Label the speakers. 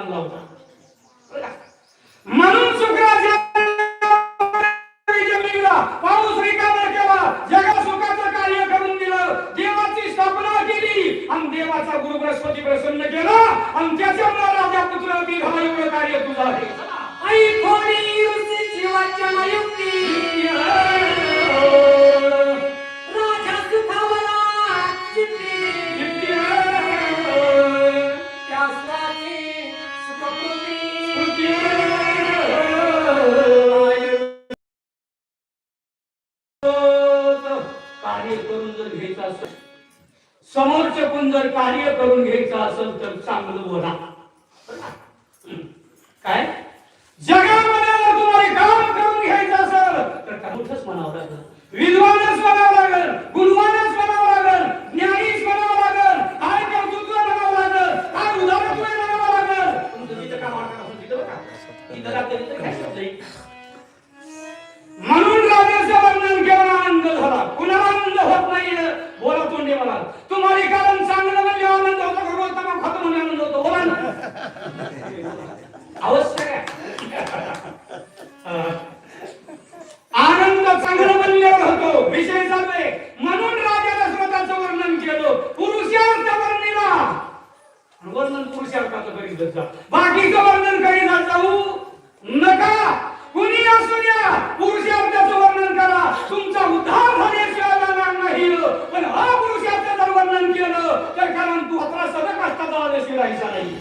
Speaker 1: बांधला होता म्हणून शुक्राच्या पाऊस रिकामा केला जगा सुखाचं कार्य करून दिलं. देवाची स्थापना केली. आणि देवाचा गुरु बृहस्पती प्रसन्न केला. आणि त्याच्यामुळे राजा पुत्र एवढं कार्य तुझं आहे. कार्य करून जर घ्यायचं असेल समोरचे पण जर कार्य करून घ्यायचं असेल तर चांगलं बोला. काय? जगामध्ये जर तुम्हाला काम करून घ्यायचं असेल तर काय? मोठंच म्हणावं लागेल. विद्वानच म्हणावं लागेल गुणवानच म्हणावं लागेल ज्ञानीच म्हणावं लागेल काय कर्तृत्व म्हणावं लागेल काय उदाहरण म्हणावं लागेल. तुमचं तिथं काम वाटत असेल तिथं बघा. तिथं जातं तिथं आवश्यक आहे आनंद चांगलं बनलेला होतो विषय चालू म्हणून राजा दशरथाचं वर्णन केलं. पुरुषार्थ वर्णिला वर्णन पुरुषार्थाचं करीत जा बाकीचं वर्णन करीत जाऊ नका. कुणी असू द्या. पुरुषार्थाचं वर्णन करा. तुमचा उद्धार झाल्याशिवाय जाणार नाही. पण हा पुरुषार्थ जर वर्णन केलं तर कारण तू अकरा सदक असता आल्याशिवाय राहायचा नाही